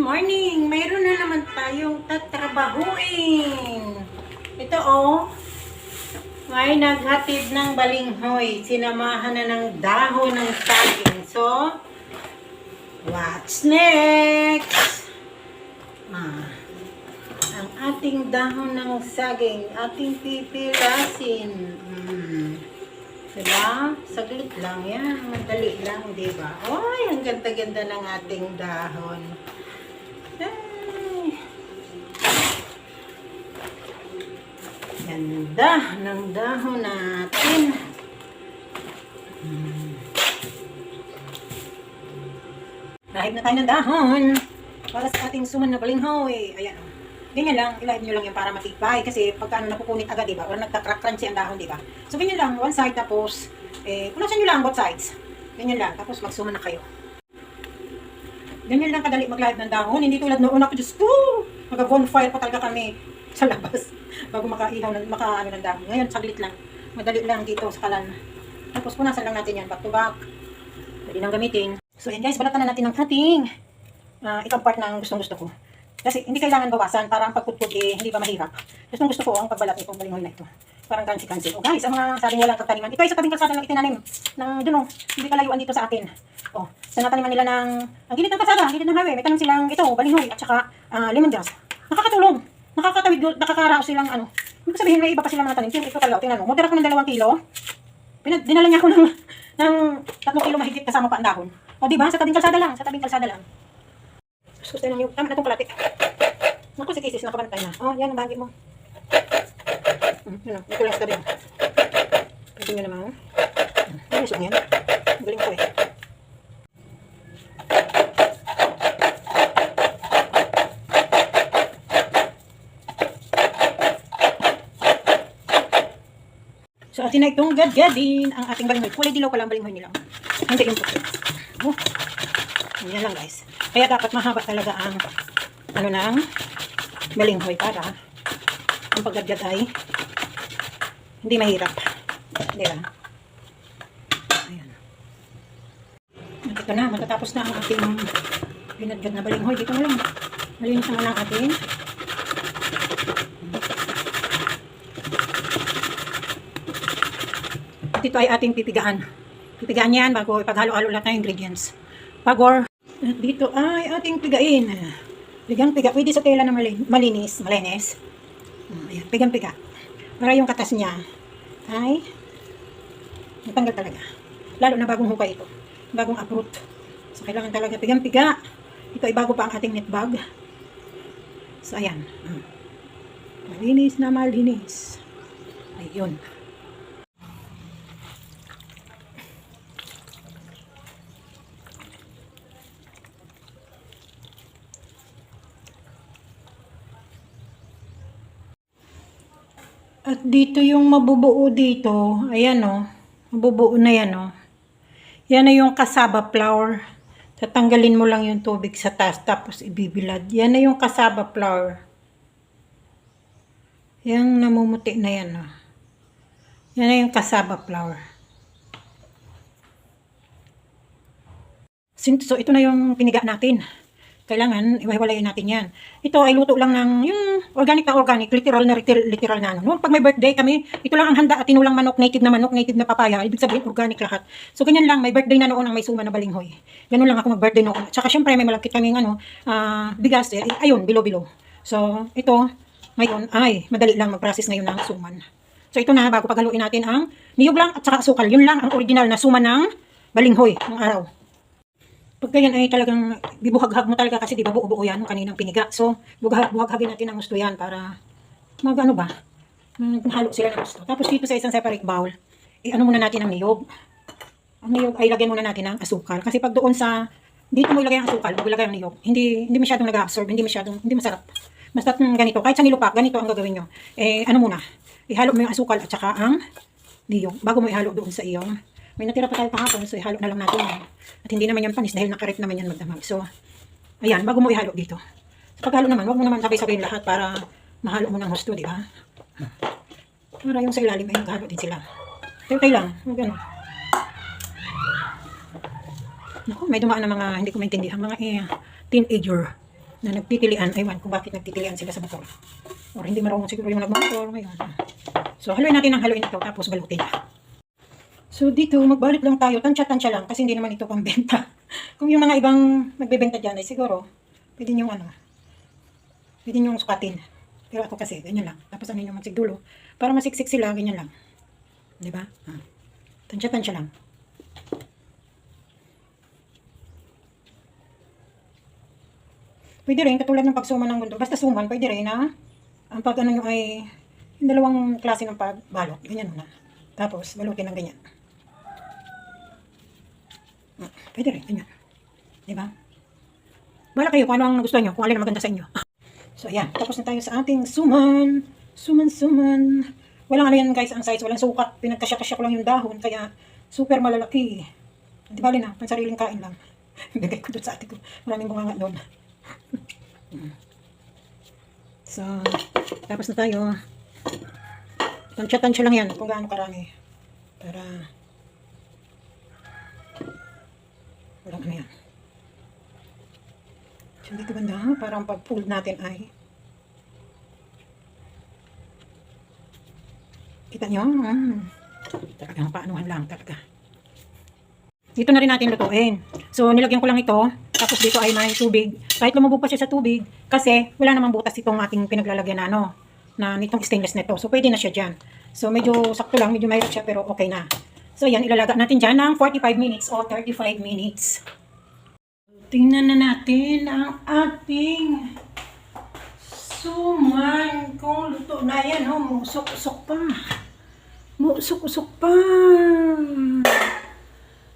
morning! Mayroon na naman tayong tatrabahuin. Ito oh, may naghatid ng balinghoy. Sinamahan na ng dahon ng saging. So, what's next? Ah, ang ating dahon ng saging, ating pipirasin. Mm. Diba? Saglit lang yan. Madali lang, di ba? Ay, ang ganda-ganda ng ating dahon. Ay. Ganda ng dahon natin. Hmm. Lahib na tayo ng dahon. Para sa ating suman na balinghoy. Ayan. oh. Ganyan lang, ilahib nyo lang yan para matibay. Kasi pagka ano, napupunit agad, di ba? Or nagka-crunchy ang dahon, di ba? So, ganyan lang, one side, tapos, eh, punasan nyo lang both sides. Ganyan lang, tapos magsuman na kayo. Ganyan lang kadali maglahib ng dahon. Hindi tulad noon ako, Diyos ko, mag-bonfire pa talaga kami sa labas bago makaihaw, ng, maka, ano, ng dahon. Ngayon, saglit lang. Madali lang dito sa kalan. Tapos punasan lang natin yan, back to back. Pwede nang gamitin. So, yan guys, balatan na natin ng ating uh, itong part ng gustong gusto ko. Kasi hindi kailangan bawasan para ang pagputput eh, hindi ba mahirap. Gustong gusto ko ang pagbalat nitong balinghoy na ito. Parang kansi-kansi. O guys, ang mga sabing walang pagtaniman. Ito ay sa tabing kalsada lang itinanim. Ng dun o, hindi kalayuan dito sa atin. O, sa nataniman nila ng, ang gilid ng kalsada, gilid ng highway, may tanim silang ito, balinghoy, at saka uh, lemongrass. Nakakatulong. Nakakatawid, nakakaraos silang ano. Ibig sabihin, may iba pa silang mga tanim. Ito talaga, tingnan mo. Modera ko ng dalawang kilo. Pinad, dinala niya ako ng, ng tatlong kilo mahigit kasama pa ang dahon. O, di ba? Sa tabing kalsada lang. Sa tabing kalsada lang. Sus, tayo yung, tama na itong kalati. Naku, si Kisis, nakabantay na. Oh, yan ang bahagi mo. Ito lang sa tabi mo. Pwede nyo naman. Ayos lang yan. Galing ko eh. So, atin na itong gadgadin ang ating balinghoy. Kulay dilaw pala ang balinghoy nila. Hindi yung puti. Oh. Yan lang guys. Kaya dapat mahaba talaga ang ano ng balinghoy para ang paggadgad ay hindi mahirap. Di ba? Ayan. Ito na, matatapos na ang ating pinadgad na balinghoy. Dito na lang. Malinis naman ang ating At ito ay ating pipigaan. Pipigaan yan bago ipaghalo-halo lahat ng ingredients. Pagor. At dito ay ating pigain. Pigang piga. Pwede sa tela na malin- malinis. Malinis. Ah, Ayan, pigang piga. Para yung katas niya ay natanggal talaga. Lalo na bagong hukay ito. Bagong uproot. So, kailangan talaga pigang piga. Ito ay bago pa ang ating net bag. So, ayan. Ah. Malinis na malinis. Ayun. At dito yung mabubuo dito, ayan o, mabubuo na yan o. Yan na yung kasaba flour. Tatanggalin mo lang yung tubig sa taas tapos ibibilad. Yan na yung kasaba flour. Yan namumuti na yan o. Yan na yung kasaba. Sin- So ito na yung piniga natin kailangan iwahiwalayin natin yan. Ito ay luto lang ng yung organic na organic, literal na literal, na ano. Noon pag may birthday kami, ito lang ang handa at tinulang manok, native na manok, native na papaya, ibig sabihin organic lahat. So ganyan lang, may birthday na noon ang may suma na balinghoy. Ganun lang ako mag-birthday noon. Tsaka syempre may malagkit kaming ano, ah, bigas, eh, ayun, bilo-bilo. So ito, ngayon ay madali lang mag-process ngayon ng suman. So ito na, bago paghaluin natin ang niyog lang at saka asukal. Yun lang ang original na suma ng balinghoy ng araw. Pag ganyan ay talagang bibuhag-hag mo talaga kasi di ba buo-buo yan kaninang piniga. So, buhag buhag-hagin natin ang gusto yan para mag ano ba, maghalo sila ng gusto. Tapos dito sa isang separate bowl, i-ano muna natin ang niyog. Ang niyog ay lagyan muna natin ng asukal. Kasi pag doon sa, dito mo ilagay ang asukal, bago ilagay ang niyog, hindi, hindi masyadong nag-absorb, hindi masyadong, hindi masarap. Basta mm, ganito, kahit sa nilupak, ganito ang gagawin nyo. Eh, ano muna, ihalo mo yung asukal at saka ang niyog, bago mo ihalo doon sa iyong may natira pa tayo kahapon, so ihalo na lang natin. At hindi naman yan panis dahil nakarep naman yan magdamag. So, ayan, bago mo ihalo dito. Sa paghalo naman, wag mo naman sabay-sabay lahat para mahalo mo ng husto, di ba? Para yung sa ilalim ay maghalo din sila. Tayo lang, huwag ganun. Naku, may dumaan na mga hindi ko maintindihan, mga eh, teenager. na nagtitilian. Aywan kung bakit nagtitilian sila sa motor. Or hindi marunong siguro yung nagmotor. Ngayon. So, haluin natin ang haluin ito tapos balutin. So, dito, magbalit lang tayo. Tansya-tansya lang kasi hindi naman ito pambenta. kung yung mga ibang nagbebenta dyan ay siguro, pwede nyo ano, pwede nyo sukatin. Pero ako kasi, ganyan lang. Tapos ano nyo magsigdulo. Para masiksik sila, ganyan lang. Di ba? Ah. Tansya-tansya lang. Pwede rin, katulad ng pagsuman ng mundo. Basta suman, pwede rin na ang pag ano nyo ay yung dalawang klase ng pagbalot. Ganyan na. Tapos, balutin ng ganyan. Pwede rin, ganyan. Di ba? Bala kayo kung ano ang gusto nyo, kung alin ang maganda sa inyo. So, ayan. Tapos na tayo sa ating suman. Suman, suman. Walang ano yan guys, ang size. Walang sukat. Pinagkasya-kasya ko lang yung dahon. Kaya, super malalaki. Di bali na, pansariling kain lang. Bigay ko doon sa ate ko. Maraming bunganga doon. so, tapos na tayo. Tansya-tansya lang yan kung gaano karami. Para, walang ano yan. So, dito banda, parang pag-fold natin ay Kita nyo? Mm. Talagang paanuhan lang talaga. Dito na rin natin lutuin. So, nilagyan ko lang ito. Tapos dito ay may tubig. Kahit lumubog pa siya sa tubig, kasi wala namang butas itong ating pinaglalagyan na ano, na nitong stainless nito. So, pwede na siya dyan. So, medyo sakto lang, medyo mahirap siya, pero okay na. So, yan, ilalaga natin dyan ng 45 minutes o 35 minutes. Tingnan na natin ang ating suman. Kung luto na yan, oh, musok-usok pa. Musok-usok pa.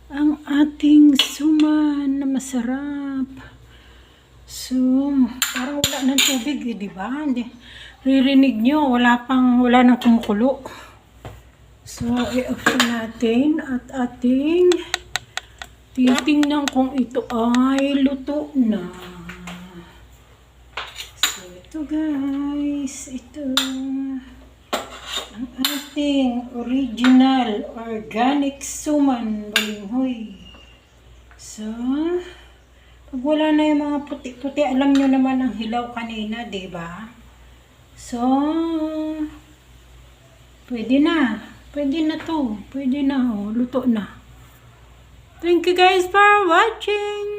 Ang ating suman na masarap. So, parang wala ng tubig, eh, di ba? Ririnig nyo, wala pang, wala nang kumukulo. So, i-off natin at ating titingnan kung ito ay luto na. So, ito guys, ito ang ating original organic suman balinghoy. So, pag wala na yung mga puti-puti, alam nyo naman ang hilaw kanina, ba? So, pwede na. Pwede na to. Pwede na, oh. Luto na. Thank you guys for watching.